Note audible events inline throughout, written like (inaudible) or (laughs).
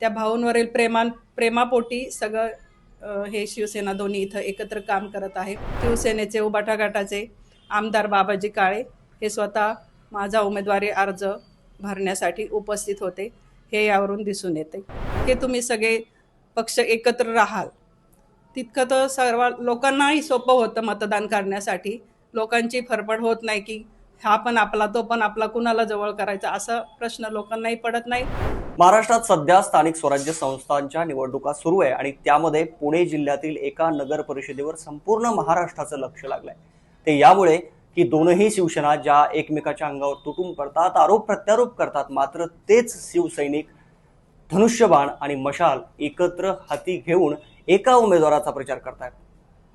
त्या भाऊंवरील प्रेमान प्रेमापोटी सगळं हे शिवसेना दोन्ही इथं एकत्र काम करत आहे. शिवसेनेचे उबाटा गटाचे आमदार बाबाजी काळे हे स्वतः माझा उमेदवारी अर्ज भरण्यासाठी उपस्थित होते. हे यावरून दिसून येते. की तुम्ही सगळे पक्ष एकत्र राहाल. तितकं तर सर्व लोकांनाही सोपं होतं मतदान करण्यासाठी. लोकांची फरफड होत नाही की हा पण आपला तो पण आपला कुणाला जवळ करायचा असा प्रश्न लोकांनाही पडत नाही. महाराष्ट्रात सध्या स्थानिक स्वराज्य संस्थांच्या निवडणुका सुरू आहे आणि त्यामध्ये पुणे जिल्ह्यातील एका नगर परिषदेवर संपूर्ण महाराष्ट्राचं लक्ष लागलंय. ते यामुळे की दोनही शिवसेना ज्या एकमेकाच्या अंगावर तुटून पडतात आरोप प्रत्यारोप करतात मात्र तेच शिवसैनिक धनुष्यबाण आणि मशाल एकत्र हाती घेऊन एका उमेदवाराचा प्रचार करतात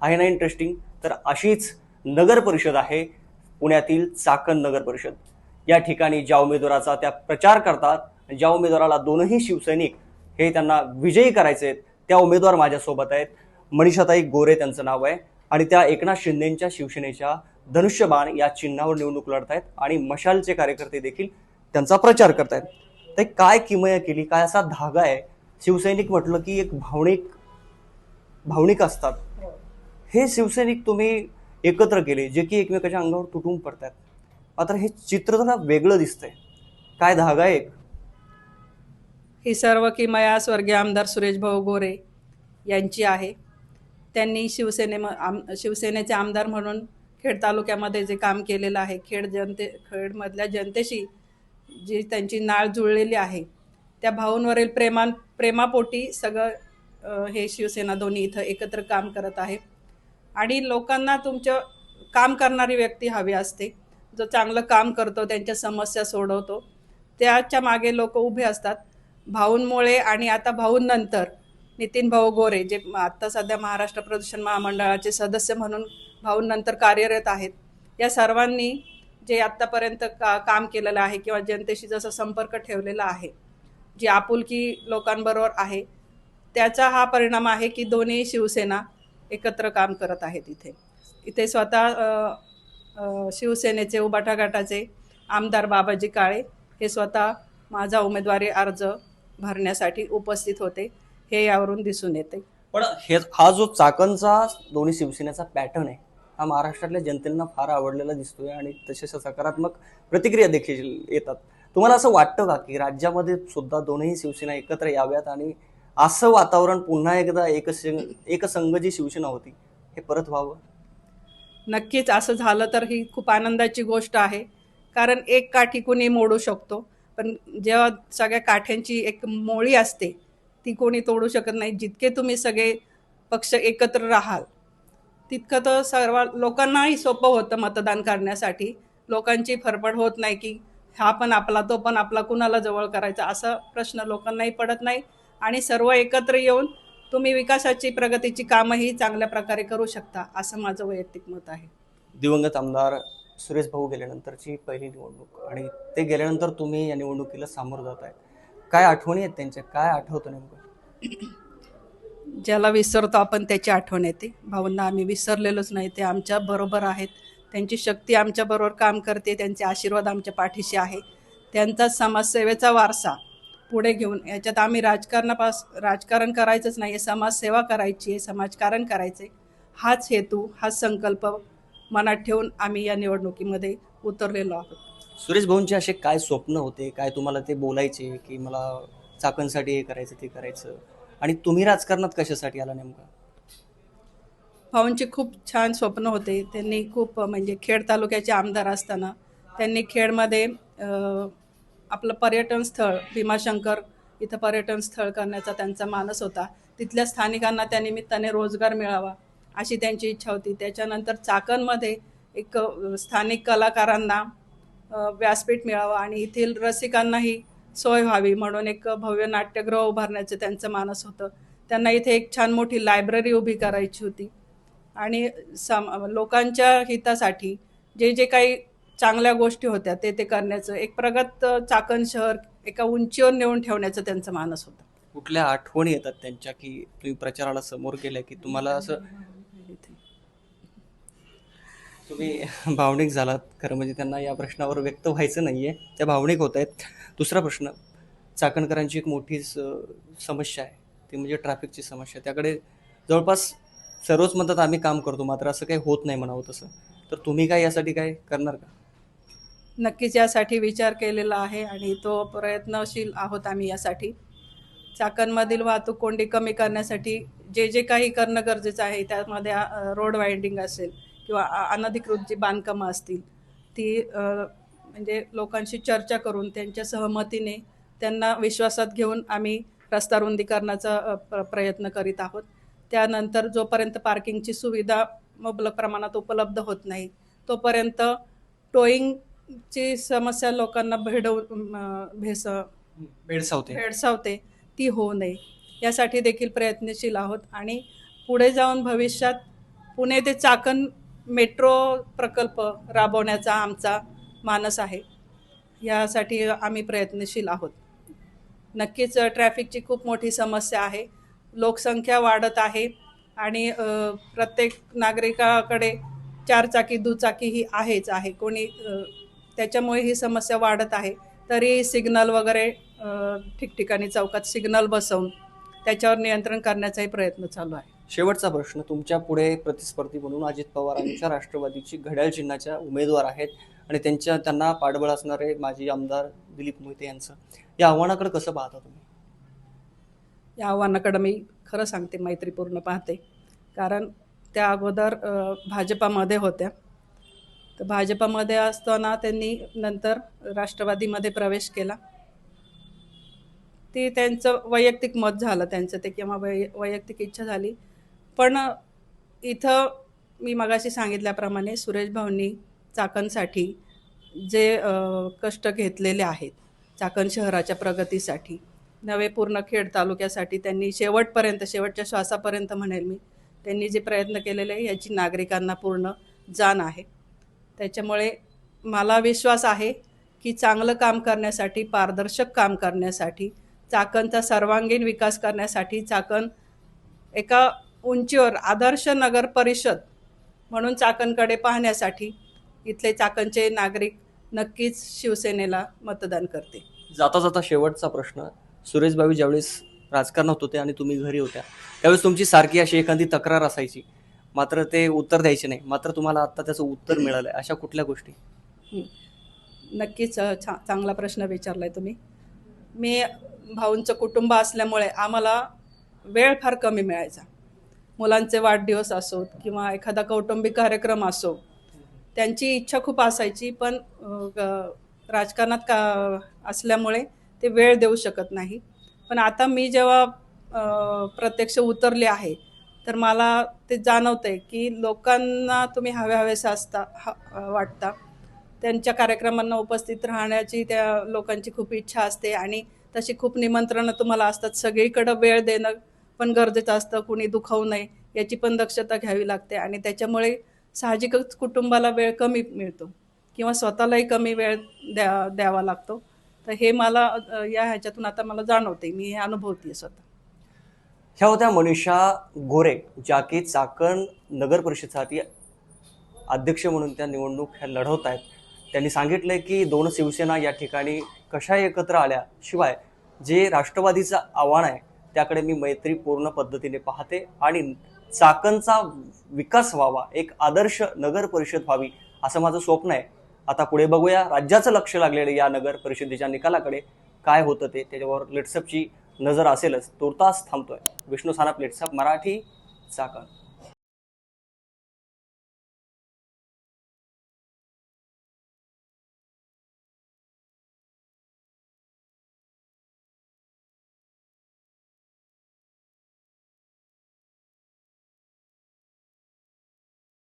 आहे ना इंटरेस्टिंग तर अशीच नगर परिषद आहे पुण्यातील चाकण नगर परिषद. या ठिकाणी ज्या उमेदवाराचा त्या प्रचार करतात ज्या उमेदवाराला दोनही शिवसैनिक हे त्यांना विजयी करायचे आहेत त्या उमेदवार माझ्यासोबत आहेत. मनीषाताई गोरे त्यांचं नाव आहे. आणि त्या एकनाथ शिंदेंच्या शिवसेनेच्या धनुष्यबाण या चिन्हावर निवडणूक लढत आहेत आणि मशालचे कार्यकर्ते देखील त्यांचा प्रचार करत आहेत ते काय किमया केली काय असा धागा आहे? शिवसैनिक म्हटलं की एक भावनिक भावनिक असतात. हे शिवसैनिक तुम्ही एकत्र केले जे की एकमेकाच्या अंगावर तुटून पडतात मात्र हे चित्र जरा वेगळं दिसतंय. काय धागा आहे एक? ही सर्व किमया स्वर्गीय आमदार सुरेश भाऊ गोरे यांची आहे. त्यांनी शिवसेने आम शिवसेनेचे आमदार म्हणून खेड तालुक्यामध्ये जे काम केलेलं आहे खेड जनते खेडमधल्या जनतेशी जी त्यांची नाळ जुळलेली आहे त्या भाऊंवरील प्रेमान प्रेमापोटी सगळं हे शिवसेना दोन्ही इथं एकत्र काम करत आहे. आणि लोकांना तुमचं काम करणारी व्यक्ती हवी असते. जो चांगलं काम करतो त्यांच्या समस्या सोडवतो त्याच्यामागे लोक उभे असतात. भाऊंमुळे आणि आता भाऊंनंतर नितीन भाऊ गोरे जे आत्ता सध्या महाराष्ट्र प्रदूषण महामंडळाचे सदस्य म्हणून भाऊंनंतर कार्यरत आहेत या सर्वांनी जे आत्तापर्यंत का काम केलेलं आहे किंवा जनतेशी जसा संपर्क ठेवलेला आहे जी आपुलकी लोकांबरोबर आहे त्याचा हा परिणाम आहे की दोन्ही शिवसेना एकत्र काम करत आहेत इथे. इथे स्वतः शिवसेनेचे उबाटा गटाचे आमदार बाबाजी काळे हे स्वतः माझा उमेदवारी अर्ज भरण्यासाठी उपस्थित होते हे यावरून दिसून येते. पण हे हा जो चाकणचा दोन्ही शिवसेनेचा पॅटर्न आहे हा महाराष्ट्रातल्या जनतेला फार आवडलेला दिसतोय आणि तशाच सकारात्मक प्रतिक्रिया देखील येतात. तुम्हाला असं वाटतं का की राज्यामध्ये सुद्धा दोनही शिवसेना एकत्र याव्यात आणि असं वातावरण पुन्हा एकदा एकसंग एकसंघ जी शिवसेना होती हे परत व्हावं? नक्कीच असं झालं तर ही खूप आनंदाची गोष्ट आहे कारण एक काठी कुणी मोडू शकतो? पण जेव्हा सगळ्या काठ्यांची एक मोळी असते ती कोणी तोडू शकत नाही. जितके तुम्ही सगळे पक्ष एकत्र राहाल तितकं तर सर्व लोकांनाही सोपं होतं मतदान करण्यासाठी. लोकांची फरफड होत नाही की हा पण आपला तो पण आपला कुणाला जवळ करायचा? असा प्रश्न लोकांनाही पडत नाही. आणि सर्व एकत्र येऊन तुम्ही विकासाची प्रगतीची कामंही चांगल्या प्रकारे करू शकता असं माझं वैयक्तिक मत आहे. दिवंगत आमदार सुरेश भाऊ गेल्यानंतरची पहिली निवडणूक आणि ते गेल्यानंतर तुम्ही या निवडणुकीला सामोरं जात आहे. काय आठवणी आहेत त्यांच्या? काय आठवतं नेमकं? ज्याला विसरतो आपण त्याची आठवण येते. भाऊंना आम्ही विसरलेलोच नाही. ते आमच्या बरोबर आहेत. त्यांची शक्ती आमच्या बरोबर काम करते. त्यांचे आशीर्वाद आमच्या पाठीशी आहे. त्यांचा समाजसेवेचा वारसा पुढे घेऊन याच्यात आम्ही राजकारणापास राजकारण करायचंच नाही. आहे समाजसेवा करायची आहे. समाजकारण करायचे हाच हेतू हाच संकल्प मनात ठेवून आम्ही या निवडणुकीमध्ये उतरलेलो आहोत. सुरेश भाऊंचे असे काय स्वप्न होते? काय तुम्हाला ते बोलायचे की मला चाकणसाठी हे करायचं ते करायचं? आणि तुम्ही राजकारणात कशासाठी आला नेमका? भाऊंचे खूप छान स्वप्न होते. त्यांनी खूप म्हणजे खेड तालुक्याचे आमदार असताना त्यांनी खेडमध्ये आपलं पर्यटन स्थळ भीमाशंकर इथं पर्यटन स्थळ करण्याचा त्यांचा मानस होता. तिथल्या स्थानिकांना त्या निमित्ताने रोजगार मिळावा. अशी त्यांची इच्छा होती. त्याच्यानंतर चाकणमध्ये एक स्थानिक कलाकारांना व्यासपीठ मिळावं आणि येथील रसिकांनाही सोय व्हावी म्हणून एक भव्य नाट्यगृह उभारण्याचं त्यांचं मानस होतं. त्यांना इथे एक छान मोठी लायब्ररी उभी करायची होती. आणि सम लोकांच्या हितासाठी जे जे काही चांगल्या गोष्टी होत्या ते ते करण्याचं एक प्रगत चाकण शहर एका उंचीवर नेऊन ठेवण्याचं त्यांचं मानस होतं. कुठल्या आठवणी येतात त्यांच्या की तुम्ही प्रचाराला समोर गेल्या की तुम्हाला असं तुम्ही (laughs) भावनिक झालात. खरं म्हणजे त्यांना या प्रश्नावर व्यक्त व्हायचं नाही आहे त्या भावनिक होत आहेत. दुसरा प्रश्न चाकणकरांची एक मोठी स- समस्या आहे. ती म्हणजे ट्रॅफिकची समस्या. त्याकडे जवळपास सर्वच म्हणतात आम्ही काम करतो. मात्र असं काही होत नाही म्हणावं तसं. तर तुम्ही काय यासाठी काय करणार का? नक्कीच यासाठी विचार केलेला आहे आणि तो प्रयत्नशील आहोत आम्ही यासाठी. चाकणमधील वाहतूक कोंडी कमी करण्यासाठी जे जे काही करणं गरजेचं आहे त्यामध्ये रोड वाइंडिंग असेल किंवा अनधिकृत जी बांधकामं असतील ती म्हणजे लोकांशी चर्चा करून त्यांच्या सहमतीने त्यांना विश्वासात घेऊन आम्ही रस्ता रुंदीकरणाचा प्रयत्न करीत आहोत. त्यानंतर जोपर्यंत पार्किंगची सुविधा मुबलक प्रमाणात उपलब्ध होत नाही तोपर्यंत टोईंगची समस्या लोकांना भेडव भेस भेडसावते. भेडसावते ती होऊ नये. यासाठी देखील प्रयत्नशील आहोत आणि पुढे जाऊन भविष्यात पुणे ते चाकण मेट्रो प्रकल्प राबवण्याचा आमचा मानस आहे. यासाठी आम्ही प्रयत्नशील आहोत. नक्कीच ट्रॅफिकची खूप मोठी समस्या आहे. लोकसंख्या वाढत आहे आणि प्रत्येक नागरिकाकडे चारचाकी दुचाकी ही आहेच आहे. कोणी त्याच्यामुळे ही समस्या वाढत आहे. तरी सिग्नल वगैरे ठिकठिकाणी चौकात सिग्नल बसवून त्याच्यावर नियंत्रण करण्याचाही प्रयत्न चालू आहे. शेवटचा प्रश्न तुमच्यापुढे प्रतिस्पर्धी म्हणून अजित पवारांच्या राष्ट्रवादीची घड्याळ चिन्हाच्या उमेदवार आहेत आणि त्यांच्या त्यांना पाठबळ असणारे माजी आमदार दिलीप मोहिते यांचं. या आव्हानाकडे कसं पाहता तुम्ही? या आव्हानाकडं मी खरं सांगते मैत्रीपूर्ण पाहते. कारण त्या अगोदर भाजपामध्ये होत्या. तर भाजपामध्ये असताना त्यांनी नंतर राष्ट्रवादीमध्ये प्रवेश केला. ते त्यांचं वैयक्तिक मत झालं त्यांचं ते किंवा वै वैयक्तिक इच्छा झाली. पण इथं मी मगाशी सांगितल्याप्रमाणे सुरेश भाऊंनी चाकणसाठी जे कष्ट घेतलेले आहेत चाकण शहराच्या प्रगतीसाठी नवे पूर्ण खेड तालुक्यासाठी त्यांनी शेवटपर्यंत शेवटच्या श्वासापर्यंत म्हणेल मी त्यांनी जे प्रयत्न केलेले आहे याची नागरिकांना पूर्ण जाण आहे. त्याच्यामुळे मला विश्वास आहे की चांगलं काम करण्यासाठी पारदर्शक काम करण्यासाठी चाकणचा सर्वांगीण विकास करण्यासाठी चाकण एका उंचीवर आदर्श नगर परिषद म्हणून चाकणकडे पाहण्यासाठी इथले चाकणचे नागरिक नक्कीच शिवसेनेला मतदान करते जाता जाता शेवटचा प्रश्न सुरेश भाऊ ज्यावेळेस राजकारणात होते आणि तुम्ही घरी होत्या त्यावेळेस तुमची सारखी अशी एखादी तक्रार असायची? मात्र ते उत्तर द्यायचे नाही. मात्र तुम्हाला आता त्याचं उत्तर मिळालं आहे अशा कुठल्या गोष्टी? नक्कीच छा चांगला प्रश्न विचारला आहे तुम्ही. मी भाऊंचं कुटुंब असल्यामुळे आम्हाला वेळ फार कमी मिळायचा. मुलांचे वाढदिवस असोत किंवा एखादा कौटुंबिक कार्यक्रम असो त्यांची इच्छा खूप असायची पण ग- राजकारणात का असल्यामुळे ते वेळ देऊ शकत नाही. पण आता मी जेव्हा प्रत्यक्ष उतरले आहे तर मला ते जाणवतंय की लोकांना तुम्ही हवे हवेसे असता ह वाटता. त्यांच्या कार्यक्रमांना उपस्थित राहण्याची त्या लोकांची खूप इच्छा असते आणि तशी खूप निमंत्रणं तुम्हाला असतात. सगळीकडं वेळ देणं पण गरजेचं असतं कुणी दुखावू नये याची पण दक्षता घ्यावी लागते आणि त्याच्यामुळे साहजिकच कुटुंबाला वेळ कमी मिळतो किंवा स्वतःलाही कमी वेळ द्या द्यावा लागतो. तर हे मला या ह्याच्यातून आता मला जाणवते मी हे अनुभवते स्वतः. ह्या होत्या मनीषा गोरे ज्या की चाकण नगर परिषदसाठी अध्यक्ष म्हणून त्या निवडणूक ह्या लढवत आहेत. त्यांनी सांगितलंय की दोन शिवसेना या ठिकाणी कशा एकत्र आल्या शिवाय जे राष्ट्रवादीचं आव्हान आहे त्याकडे मी मैत्रीपूर्ण पद्धतीने पाहते आणि चाकणचा विकास व्हावा एक आदर्श नगर परिषद व्हावी असं माझं स्वप्न आहे. आता पुढे बघूया राज्याचं लक्ष लागलेलं या नगर परिषदेच्या निकालाकडे काय होतं ते त्याच्यावर लेट्सअपची नजर असेलच. तुर्तास थांबतोय. विष्णू सानप लेट्सअप मराठी चाकण.